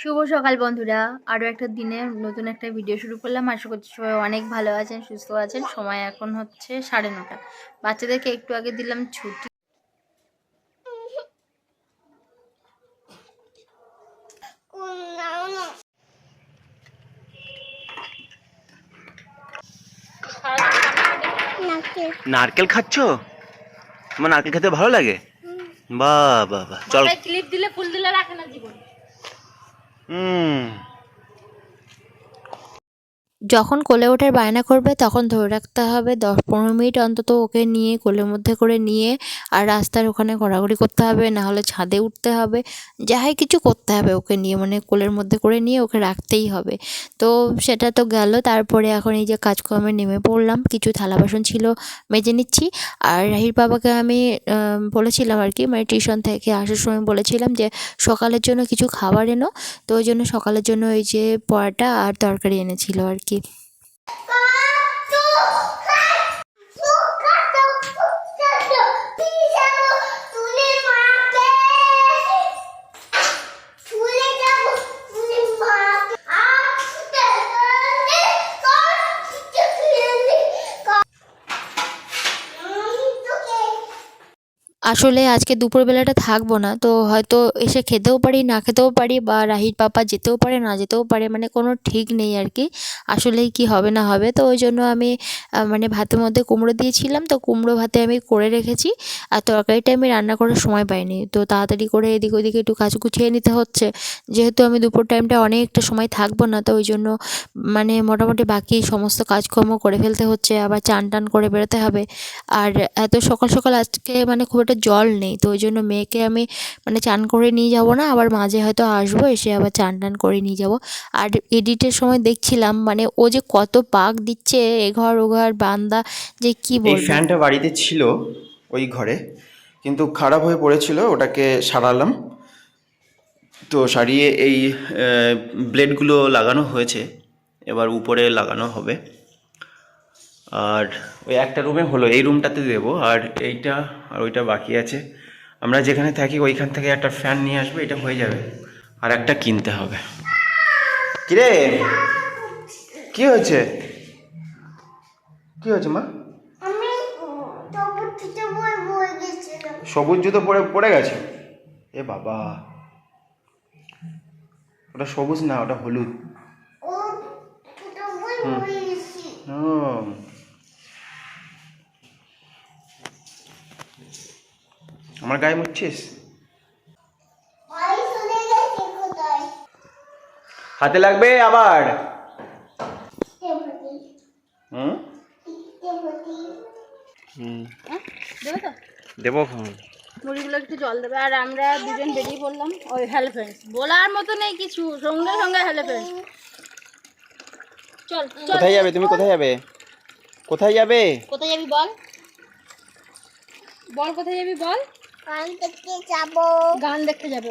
শুভ সকাল বন্ধুরা। আরও একটা দিনে নতুন একটা ভিডিও শুরু করলাম। আশা করছি সবাই অনেক ভালো আছেন সুস্থ আছেন। সময় এখন হচ্ছে সাড়ে নটা। বাচ্চাদেরকে একটু আগে দিলাম ছুটি। নারকেল খাচ্ছ? তোমার নারকেল খেতে ভালো লাগে? বাহ বাহ বাহ। চল। ক্লিপ দিলে ফুল দিলে রাখে না জীবন। হুম যখন কোলে ওঠার বায়না করবে, তখন ধরে রাখতে হবে দশ পনেরো মিনিট অন্তত ওকে নিয়ে কোলের মধ্যে করে নিয়ে আর রাস্তার ওখানে ঘোরাঘুরি করতে হবে, না হলে ছাদে উঠতে হবে, যাই কিছু করতে হবে ওকে নিয়ে মানে কোলের মধ্যে করে নিয়ে ওকে রাখতেই হবে। তো সেটা তো গেল, তারপরে এখন এই যে কাজকর্মে নেমে পড়লাম, কিছু থালা বাসন ছিল মেজে নিচ্ছি, আর রাহির বাবাকে আমি বলেছিলাম আর কি মানে টিউশন থেকে আসার সময় বলেছিলাম যে সকালের জন্য কিছু খাবার এনো, তো ওই জন্য সকালের জন্য ওই যে পরোটা আর তরকারি এনেছিল আর কি। がっ！আসলে আজকে দুপুরবেলাটা থাকব না, তো হয়তো এসে খেতেও পারি, না খেতেও পারি বা রাহির পাপা যেতেও পারে, না যেতেও পারে মানে কোনো ঠিক নেই আর কি। আসলেই কি হবে না হবে, তো ওই জন্য আমি মানে ভাতের মধ্যে কুমড়ো দিয়েছিলাম, তো কুমড়ো ভাতে আমি করে রেখেছি, আর তরকারিটা আমি রান্না করার সময় পাইনি, তো তাড়াতাড়ি করে এদিক ওদিকে একটু কাজ গুছিয়ে নিতে হচ্ছে। যেহেতু আমি দুপুর টাইমটা অনেকটা সময় থাকব না, তো ওই জন্য মানে মোটামুটি বাকি সমস্ত কাজকর্ম করে ফেলতে হচ্ছে, আবার চান টান করে বেরোতে হবে। আর এত সকাল সকাল আজকে মানে খুব একটা জল নেই তো ওই জন্য মেয়েকে আমি মানে চান করে নিয়ে যাব না আবার মাঝে হয়তো আসব এসে আবার চান টান করে নিয়ে যাব। আর এডিটের সময় দেখছিলাম মানে ও যে কত পাক দিচ্ছে এ ঘর ও ঘর বান্দা যে কি বলব। ফ্যানটা বাড়িতে ছিল ওই ঘরে কিন্তু খারাপ হয়ে পড়েছিল ওটাকে সারালাম। তো সারিয়ে এই ব্লেডগুলো লাগানো হয়েছে এবার উপরে লাগানো হবে। আর ওই একটা রুমে হলো এই রুমটাতে দেবো আর এইটা আর ওইটা বাকি আছে। আমরা যেখানে থাকি ওইখান থেকে একটা ফ্যান নিয়ে আসব এটা হয়ে যাবে। আর একটা কিনতে হবে। কিরে? কি হয়েছে? কি হয়েছে মা? সবুজ জুতো পরে পড়ে গেছে? এ বাবা। ওটা সবুজ না ওটা হলুদ। ও আমার গায়ে মুচ্ছিস হাতে লাগবে আবার? হুম? তেমনি দেবে মুড়িগুলো একটু জল দেবে। আর আমরা দুজন বেরিয়ে পড়লাম ওই হ্যালো ফ্রেন্ডস বলার মতো নেই কিছু সঙ্গে সঙ্গে হ্যালো ফ্রেন্ডস চল চল। কোথায় যাবে? তুমি কোথায় যাবে? কোথায় যাবে? কোথায় যাবি বল? বল কোথায় যাবি বল? কান থেকে যাব। গান দেখতে যাব।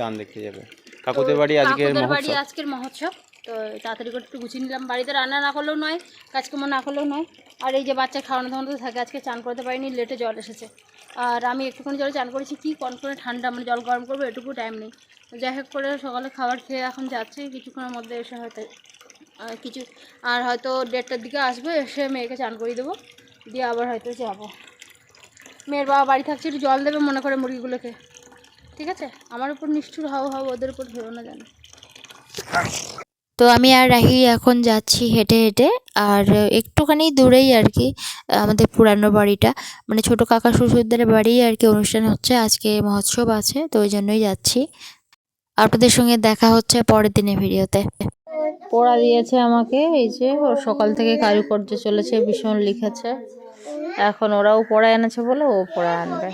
গান দেখতে যাবে। কাকুদের বাড়ি আজকে কাকুদের বাড়ি আজকের মহোৎসব। তো তাড়াতাড়ি করে একটু গুছিয়ে নিলাম। বাড়িতে রান্না না করলেও নয় কাজকর্ম না করলেও নয়। আর এই যে বাচ্চা খাওয়ানো দাওয়ানো তো থাকে আজকে চান করতে পারিনি লেটে জল এসেছে। আর আমি একটুখানি জলে চান করেছি কি কনকনে ঠান্ডা মানে জল গরম করব এটুকু টাইম নেই। যাই হোক করে সকালে খাবার খেয়ে এখন যাচ্ছে কিছুক্ষণের মধ্যে এসে হয়তো কিছু আর হয়তো দেড়টার দিকে আসবে এসে মেয়েকে চান করিয়ে দেবো। দিয়ে আবার হয়তো যাব। মেয়ের বাবা বাড়ি থাকছে একটু জল দেবে মনে করে মুরগিগুলোকে। ঠিক আছে? আমার উপর নিষ্ঠুর হাও হাও ওদের উপর ভেবো না জানো তো আমি আর রাহি এখন যাচ্ছি হেঁটে হেঁটে আর একটুখানি দূরেই আর কি আমাদের পুরানো বাড়িটা। মানে ছোটো কাকা শ্বশুরদের বাড়ি আর কি অনুষ্ঠান হচ্ছে আজকে মহোৎসব আছে তো ওই জন্যই যাচ্ছি। আপনাদের সঙ্গে দেখা হচ্ছে পরের দিনের ভিডিওতে। পড়া দিয়েছে আমাকে এই যে ও সকাল থেকে কারুকার্য চলেছে ভীষণ লিখেছে। এখন ওরাও পড়া এনেছে বলে ও পড়া আনবে।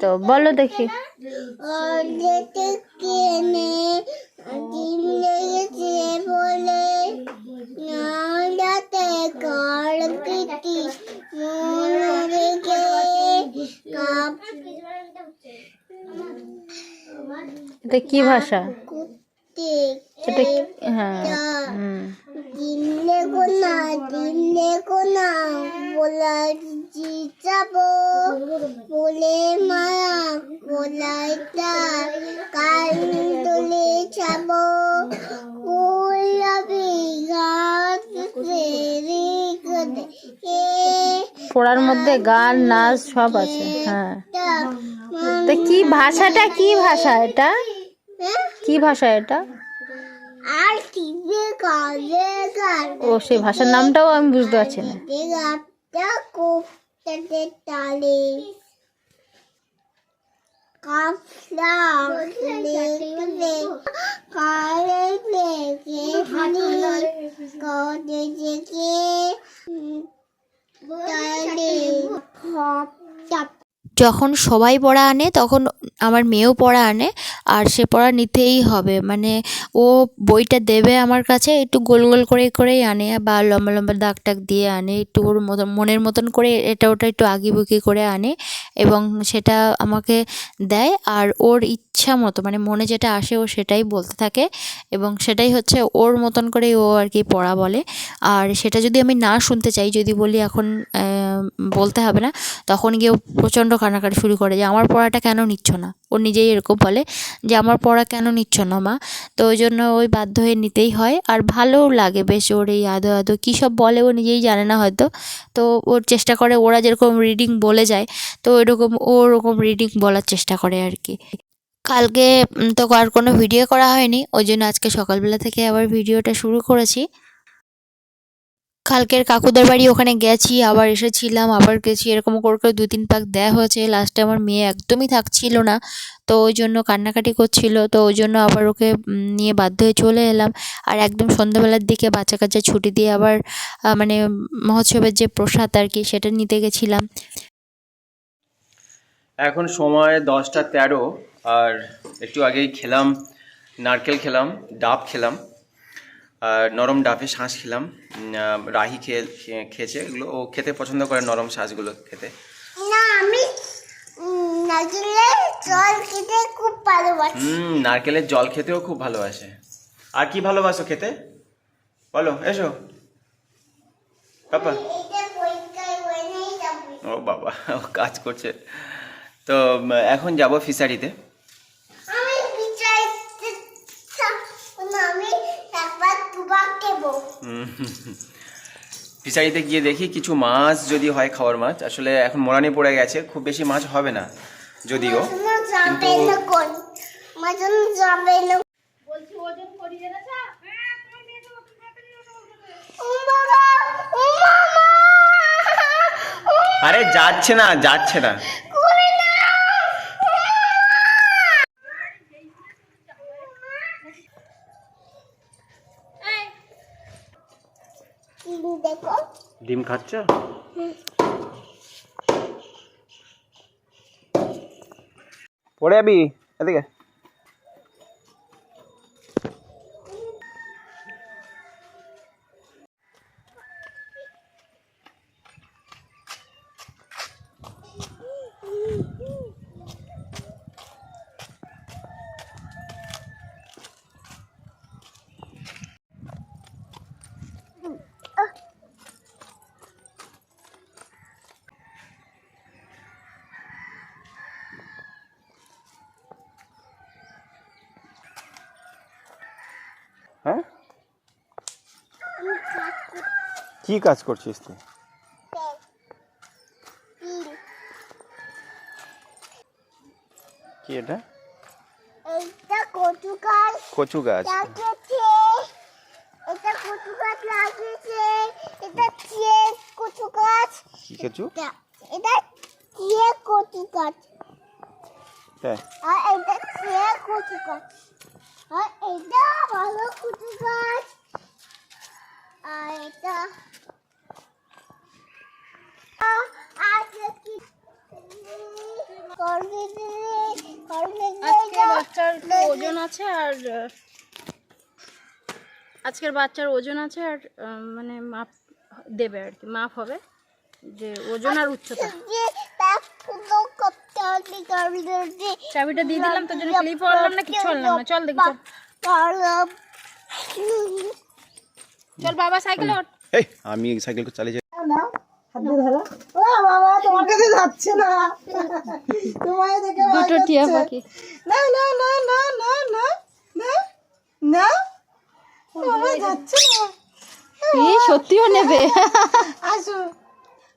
তো বলো দেখি। এটা কি ভাষা? এটা হ্যাঁ হুম। ডিম লেখো না ডিম না বলার জি যাব। বলে মারা বলাইটা কাল দোলে যাব। পড়ার মধ্যে গান নাচ সব আছে হ্যাঁ। তো কি ভাষাটা কি ভাষা এটা? হ্যাঁ? কি ভাষা এটা? ও সেই ভাষার নামটাও আমি বুঝতে পারছি না। গানটা যখন সবাই পড়া আনে, তখন আমার মেয়েও পড়া আনে, আর সে পড়া নিতেই হবে। মানে ও বইটা দেবে আমার কাছে, একটু গোল গোল করে, করেই আনে বা লম্বা লম্বা দাগ টাগ দিয়ে আনে, একটু ওর মতন মনের মতন করে এটা ওটা একটু আঁকিবুকি করে আনে এবং সেটা আমাকে দেয়। আর ওর ইচ্ছা মতো মানে মনে যেটা আসে ও সেটাই বলতে থাকে এবং সেটাই হচ্ছে ওর মতন করেই ও আর কি পড়া বলে। আর সেটা যদি আমি না শুনতে চাই, যদি বলি এখন বলতে হবে না, তখন গিয়ে প্রচণ্ড কান্নাকাটি শুরু করে যে আমার পড়াটা কেন নিচ্ছ না? ও নিজেই এরকম বলে যে আমার পড়া কেন নিচ্ছ না মা? তো ওই জন্য ওই বাধ্য হয়ে নিতেই হয়। আর ভালোও লাগে বেশ ওর এই আদো আদো। কী সব বলে ও নিজেই জানে না হয়তো। তো ওর চেষ্টা করে, ওরা যেরকম রিডিং বলে যায়, তো ওইরকম ওরকম রিডিং বলার চেষ্টা করে আর কি। কালকে তো আর কোনো ভিডিও করা হয়নি। ওই জন্য আজকে সকালবেলা থেকে আবার ভিডিওটা শুরু করেছি। কালকের কাকুদের বাড়ি ওখানে গেছি, আবার এসেছিলাম, আবার গেছি, এরকম করে করে দু তিন পাক দেয়া হয়েছে। লাস্টে আমার মেয়ে একদমই থাকছিল না, তো ওই জন্য কান্নাকাটি করছিল, তো ওই জন্য আবার ওকে নিয়ে বাধ্য হয়ে চলে এলাম। আর একদম সন্ধ্যাবেলার দিকে বাচ্চা কাচ্চা ছুটি দিয়ে আবার মানে মহোৎসবের যে প্রসাদ আর কি, সেটা নিতে গেছিলাম। এখন সময় দশটা তেরো, আর একটু আগেই খেলাম, নারকেল খেলাম, ডাব খেলাম। নরম ডাবে শাঁস খেলাম। রাহি খেয়ে খেয়ে- খেয়েছে। এগুলো ও খেতে পছন্দ করে নরম শাঁসগুলো খেতে। আমি নারকেলের জল হুম নারকেলের খেতেও খুব ভালোবাসে। আর কি ভালোবাসো খেতে? বলো এসো। পাপা। ও বাবা ও কাজ করছে। তো এখন যাব ফিশারিতে আমি বিচারতে না আমি তারপর দুবার দেবো ফিশারিতে গিয়ে দেখি কিছু মাছ যদি হয় খাওয়ার মাছ। আসলে এখন মোরানি পড়ে গেছে খুব বেশি মাছ হবে না যদিও কিন্তু- আরে যাচ্ছে না যাচ্ছে না। এই দেখো ডিম খাচ্ছ? পড়ে যাবি এদিকে হ্যাঁ কি কাজ করছিস তুই? কি এটা? এইটা কচু গাছ। কচু গাছ। এটা কচু গাছ লাগিয়েছে। এটা চেয়ে কচু গাছ। কি কচু? এটা এটা চেয়ে কচু গাছ। আর এটা চেয়ে কচু গাছ। আর এটা ভালো কচু গাছ। আর এটা আ- আর কি করবি করবি আজকে বাচ্চার ওজন আছে আর, আজকের বাচ্চার ওজন আছে আর মানে মাপ দেবে আর কি, মাপ হবে যে ওজন আর উচ্চতা। চাবিটা দিয়ে দিলাম, তোর জন্য ক্লিপ আনলাম না কিছু আনলাম না চল দেখি, চল। বাবা সাইকেলে আমি সাইকেল চালিয়ে ও বাবা তোমার কাছে যাচ্ছে না। তোমায় দেখে দুটো টিয়া পাখি। না না না না না না না না। বাবা যাচ্ছে না। এই সত্যিও নেবে? আসো।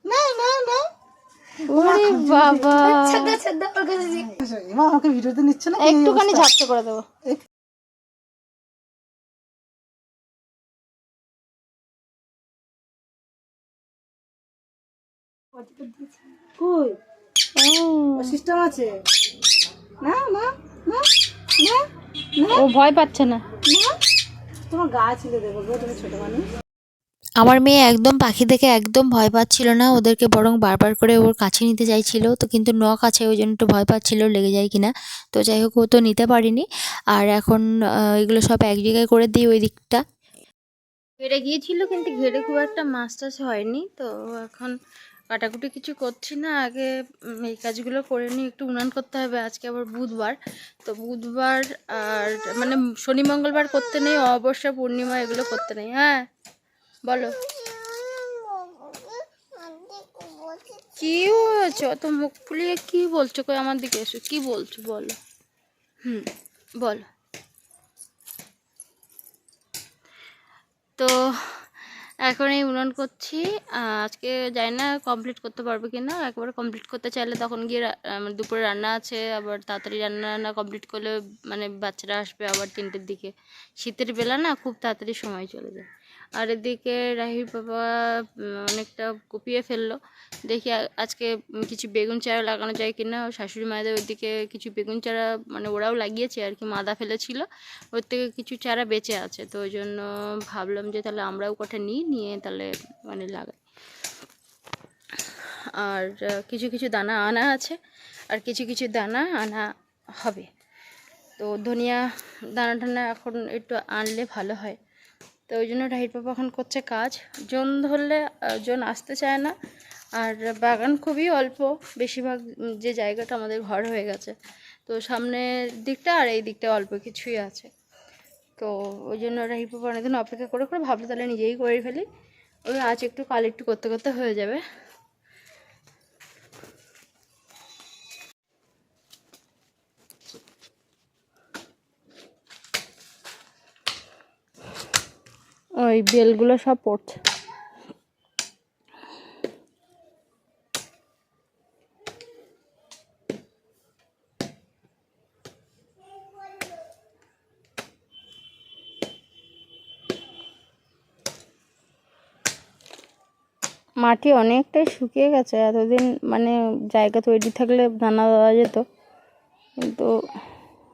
না না না। ওরে বাবা। আমাকে ভিডিওতে নিচ্ছে না একটুখানি ঝাপসা করে দেবো। কই? সিস্টেম আছে। না না না না ও ভয় পাচ্ছে না। না। তোমার গা ছিল দেবো গো তুমি ছোট মানুষ। আমার মেয়ে একদম পাখি দেখে একদম ভয় পাচ্ছিল না ওদেরকে বরং বারবার করে ওর কাছে নিতে চাইছিল তো কিন্তু নখ আছে ওই জন্য একটু ভয় পাচ্ছিল লেগে যায় কিনা। তো যাই হোক ও তো নিতে পারিনি। আর এখন এগুলো সব এক জায়গায় করে দিই ওই দিকটা। ঘেরে গিয়েছিল কিন্তু ঘেরে খুব একটা মাছ টাছ হয়নি তো এখন কাটাকুটি কিছু করছি না, আগে এই কাজগুলো করে নিই একটু উনান করতে হবে। আজকে আবার বুধবার। তো বুধবার আর মানে শনি, মঙ্গলবার করতে নেই, অবশ্য পূর্ণিমা এগুলো করতে নেই হ্যাঁ? বলো। কি হয়েছে? অত মুখ ফুলিয়ে কি বলছো? কই আমার দিকে এসো, কি বলছো বলো? হুম, বলো। তো এখন এই উনুন করছি। আজকে জানি না কমপ্লিট করতে পারব কি না একবারে কমপ্লিট করতে চাইলে তখন গিয়ে মানে দুপুরে রান্না আছে, আবার তাড়াতাড়ি রান্না রান্না কমপ্লিট করলে মানে বাচ্চারা আসবে আবার তিনটের দিকে। শীতের বেলা না খুব তাড়াতাড়ি সময় চলে যায়। আর এদিকে রাহির বাবা অনেকটা কুপিয়ে ফেলল। দেখি আজকে কিছু বেগুন চারা লাগানো যায় কিনা। শাশুড়ি মায়েদের ওইদিকে কিছু বেগুন চারা মানে ওরাও লাগিয়েছে আর কি, মাদা ফেলেছিল। ওর থেকে কিছু চারা বেঁচে আছে। তো ওই জন্য ভাবলাম যে তাহলে আমরাও কটা নিই, নিয়ে তাহলে মানে লাগাই। আর কিছু কিছু দানা আনা আছে। আর কিছু কিছু দানা আনা হবে। তো ধনিয়া দানা টানা এখন একটু আনলে ভালো হয়। তো ওই জন্য রাহির পাপা এখন করছে কাজ। জন ধরলে জন আসতে চায় না। আর বাগান খুবই অল্প, বেশিরভাগ যে জায়গাটা আমাদের ঘর হয়ে গেছে। তো সামনের দিকটা আর এই দিকটা অল্প কিছুই আছে। তো ওই জন্য রাহি পাপা অনেকদিন অপেক্ষা করে করে ভাবলো, তাহলে নিজেই করে ফেলি। ওই আজ একটু কাল একটু করতে করতে হয়ে যাবে। ওই বেলগুলো সব পড়ছে। মাটি অনেকটাই শুকিয়ে গেছে, এতদিন মানে জায়গা তৈরি থাকলে দানা দেওয়া যেত। কিন্তু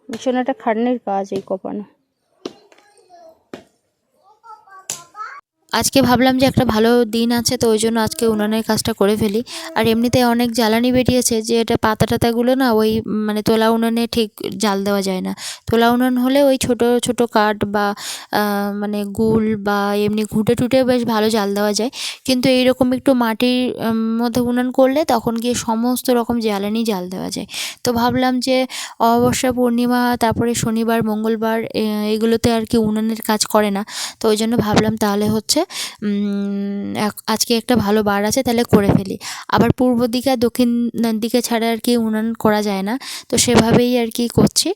ভীষণ একটা খাটনির কাজ এই কোপানো আজকে ভাবলাম যে একটা ভালো দিন আছে, তো ওই জন্য আজকে উনানের কাজটা করে ফেলি। আর এমনিতে অনেক জ্বালানি বেরিয়েছে যে এটা পাতা টাতাগুলো না ওই মানে তোলা উনানে ঠিক জাল দেওয়া যায় না। তোলা উনান হলে ওই ছোট ছোট কাঠ বা মানে গুল বা এমনি ঘুঁটে টুটে বেশ ভালো জাল দেওয়া যায়। কিন্তু এইরকম একটু মাটির মধ্যে উনান করলে তখন গিয়ে সমস্ত রকম জ্বালানি জাল দেওয়া যায়। তো ভাবলাম যে অমাবস্যা পূর্ণিমা, তারপরে শনিবার, মঙ্গলবার এগুলোতে আর কি উনানের কাজ করে না। তো ওই জন্য ভাবলাম তাহলে হচ্ছে আজকে একটা ভালো বার আছে, তাহলে করে ফেলি। আবার পূর্ব দিকে আর দক্ষিণ দিকে ছাড়া আর কি উনান করা যায় না, তো সেভাবেই আর কি করছি।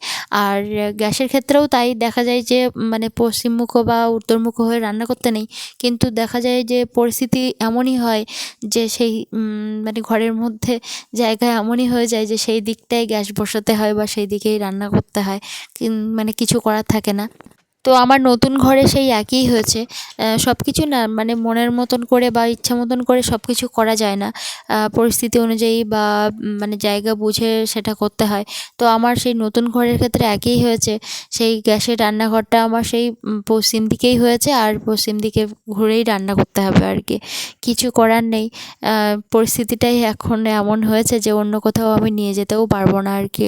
আর গ্যাসের ক্ষেত্রেও তাই দেখা যায় যে মানে পশ্চিমমুখ বা উত্তরমুখ হয়ে রান্না করতে নেই, কিন্তু দেখা যায় যে পরিস্থিতি এমনই হয় যে সেই মানে ঘরের মধ্যে জায়গা এমনই হয়ে যায় যে সেই দিকটাই গ্যাস বসাতে হয় বা সেই দিকেই রান্না করতে হয় মানে কিছু করার থাকে না। তো আমার নতুন ঘরে সেই একই হয়েছে। সব কিছু না মানে মনের মতন করে বা ইচ্ছা মতন করে সব কিছু করা যায় না। পরিস্থিতি অনুযায়ী বা মানে জায়গা বুঝে সেটা করতে হয়। তো আমার সেই নতুন ঘরের ক্ষেত্রে একই হয়েছে। সেই গ্যাসের রান্নাঘরটা আমার সেই পশ্চিম দিকেই হয়েছে আর পশ্চিম দিকে ঘুরেই রান্না করতে হবে আর কি। কিছু করার নেই। পরিস্থিতিটাই এখন এমন হয়েছে যে অন্য কোথাও আমি নিয়ে যেতেও পারব না আর কি।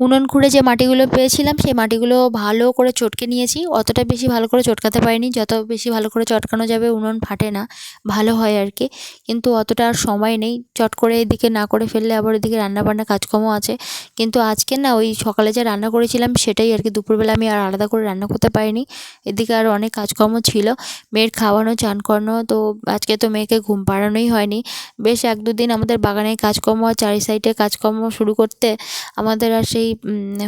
উনুন খুঁড়ে যে মাটিগুলো পেয়েছিলাম, সেই মাটিগুলো ভালো করে চটকে নিয়েছি। অতটা বেশি ভালো করে চটকাতে পারিনি। যত বেশি ভালো করে চটকানো যাবে, উনুন ফাটে না। ভালো হয় আর কি কিন্তু অতটা আর সময় নেই। চট করে এদিকে না করে ফেললে আবার এদিকে রান্নাবান্না কাজকর্ম আছে। কিন্তু আজকে না, ওই সকালে যে রান্না করেছিলাম, সেটাই আর কি দুপুরবেলা আমি আর আলাদা করে রান্না করতে পারিনি। এদিকে আর অনেক কাজকর্ম ছিল। মেয়ের খাওয়ানো, চান করানো, তো আজকে তো মেয়েকে ঘুম পাড়ানোই হয়নি। বেশ এক দুদিন আমাদের বাগানে কাজকর্ম আর চারি সাইডে কাজকর্ম শুরু করতে আমাদের আর সেই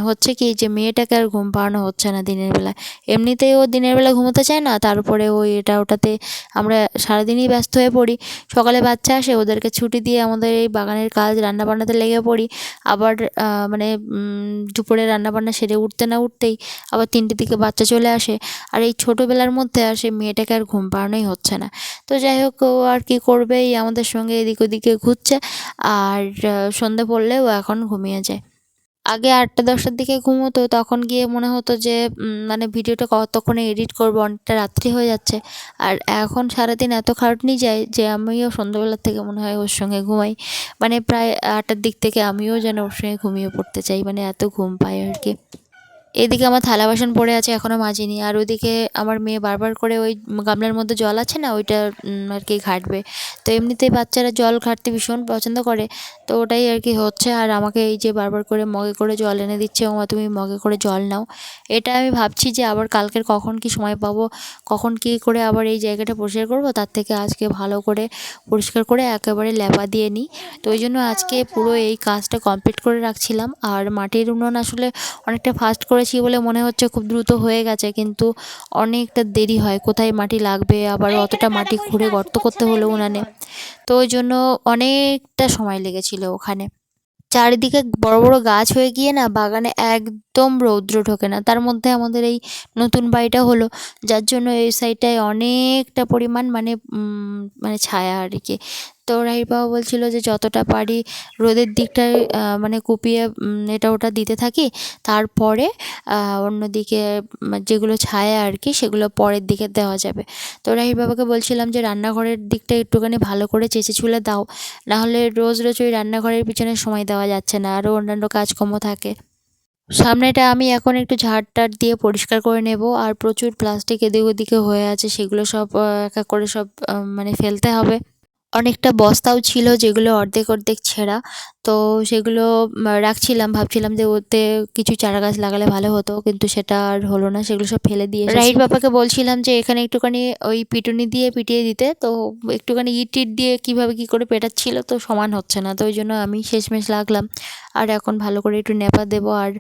হচ্ছে কি যে মেয়েটাকে আর ঘুম পাড়ানো হচ্ছে না দিনের বেলা। এমনিতেই ও দিনের বেলা ঘুমোতে চায় না, তারপরে ওই এটা ওটাতে আমরা সারাদিনই ব্যস্ত হয়ে পড়ি। সকালে বাচ্চা আসে, ওদেরকে ছুটি দিয়ে আমাদের এই বাগানের কাজ রান্না বান্নাতে লেগে পড়ি। আবার মানে দুপুরে রান্না বান্না সেরে উঠতে না উঠতেই আবার তিনটের দিকে বাচ্চা চলে আসে। আর এই ছোটোবেলার মধ্যে আর সেই মেয়েটাকে আর ঘুম পাড়ানোই হচ্ছে না। তো যাই হোক, ও আর কি করবে, এই আমাদের সঙ্গে এদিক ওদিকে ঘুরছে। আর সন্ধে পড়লেও এখন ঘুমিয়ে যায়। আগে আটটা দশটার দিকে ঘুমোতো, তখন গিয়ে মনে হতো যে মানে ভিডিওটা কতক্ষণে এডিট করব, অনেকটা রাত্রি হয়ে যাচ্ছে। আর এখন সারাদিন এত খাটনি যায় যে, আমিও সন্ধ্যাবেলার থেকে মনে হয় ওর সঙ্গে ঘুমাই। মানে প্রায় আটটার দিক থেকে আমিও যেন ওর সঙ্গে ঘুমিয়ে পড়তে চাই মানে এত ঘুম পাই আর কি। এদিকে আমার থালা বাসন পড়ে আছে এখনও মাজিনি। আর ওইদিকে আমার মেয়ে বারবার করে ওই গামলার মধ্যে জল আছে না, ওইটা আর কি ঘাটবে। তো এমনিতেই বাচ্চারা জল ঘাটতে ভীষণ পছন্দ করে। তো ওটাই আর কি হচ্ছে, আর আমাকে এই যে বারবার করে মগে করে জল এনে দিচ্ছে, ওমা, তুমি মগে করে জল নাও। এটা আমি ভাবছি যে আবার কালকের কখন কি সময় পাবো, কখন কি করে আবার এই জায়গাটা পরিষ্কার করব, তার থেকে আজকে ভালো করে পরিষ্কার করে একেবারে ল্যাপা দিয়ে নিই। তো ওই জন্য আজকে পুরো এই কাজটা কমপ্লিট করে রাখছিলাম। আর মাটির উনুন আসলে অনেকটা ফাস্ট করেছি বলে মনে হচ্ছে খুব দ্রুত হয়ে গেছে, কিন্তু অনেকটা দেরি হয়। কোথায় মাটি লাগবে? আবার অতটা মাটি খুঁড়ে গর্ত করতে হলো উনানে। তো ওই জন্য অনেকটা সময় লেগেছিল ওখানে। চারিদিকে বড় বড় গাছ হয়ে গিয়ে না বাগানে একদম রৌদ্র ঢোকে না। তার মধ্যে আমাদের এই নতুন বাড়িটা হলো, যার জন্য এই সাইডটায় অনেকটা পরিমাণ মানে মানে ছায়া আর কি। তো রাহির বাবা বলছিল যে যতটা পারি রোদের দিকটায় মানে কুপিয়ে এটা ওটা দিতে থাকি। তারপরে অন্যদিকে যেগুলো ছায়া আর কি, সেগুলো পরের দিকে দেওয়া যাবে। তো রাহির বাবাকে বলছিলাম যে রান্নাঘরের দিকটা একটুখানি ভালো করে চেঁচে চুলে দাও। নাহলে রোজ রোজ ওই রান্নাঘরের পিছনে সময় দেওয়া যাচ্ছে না, আরও অন্যান্য কাজকর্ম থাকে। সামনেটা আমি এখন একটু ঝাড় টাট দিয়ে পরিষ্কার করে নেব আর প্রচুর প্লাস্টিক এদিক ওদিকে হয়ে আছে, সেগুলো সব এক এক করে সব মানে ফেলতে হবে। অনেকটা বস্তাও ছিল যেগুলো অর্ধেক অর্ধেক ছেঁড়া। তো সেগুলো রাখছিলাম, ভাবছিলাম যে ওতে কিছু চারা গাছ লাগালে ভালো হতো, কিন্তু সেটা আর হলো না। সেগুলো সব ফেলে দিয়ে রাইট বাবাকে বলছিলাম যে এখানে একটুখানি ওই পিটুনি দিয়ে পিটিয়ে দিতে। তো একটুখানি ইট ইট দিয়ে কীভাবে কি করে পেটাচ্ছিল তো সমান হচ্ছে না, তো ওই জন্য আমি শেষমেশ লাগলাম। আর এখন ভালো করে একটু নেপা দেবো। আর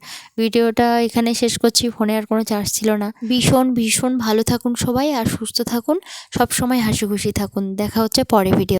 ভিডিওটা এখানে শেষ করছি, ফোনে আর কোনো চার্জ ছিল না। ভীষণ ভীষণ ভালো থাকুন সবাই, আর সুস্থ থাকুন। সব সময় হাসি খুশি থাকুন। দেখা হচ্ছে পরে ভিডিও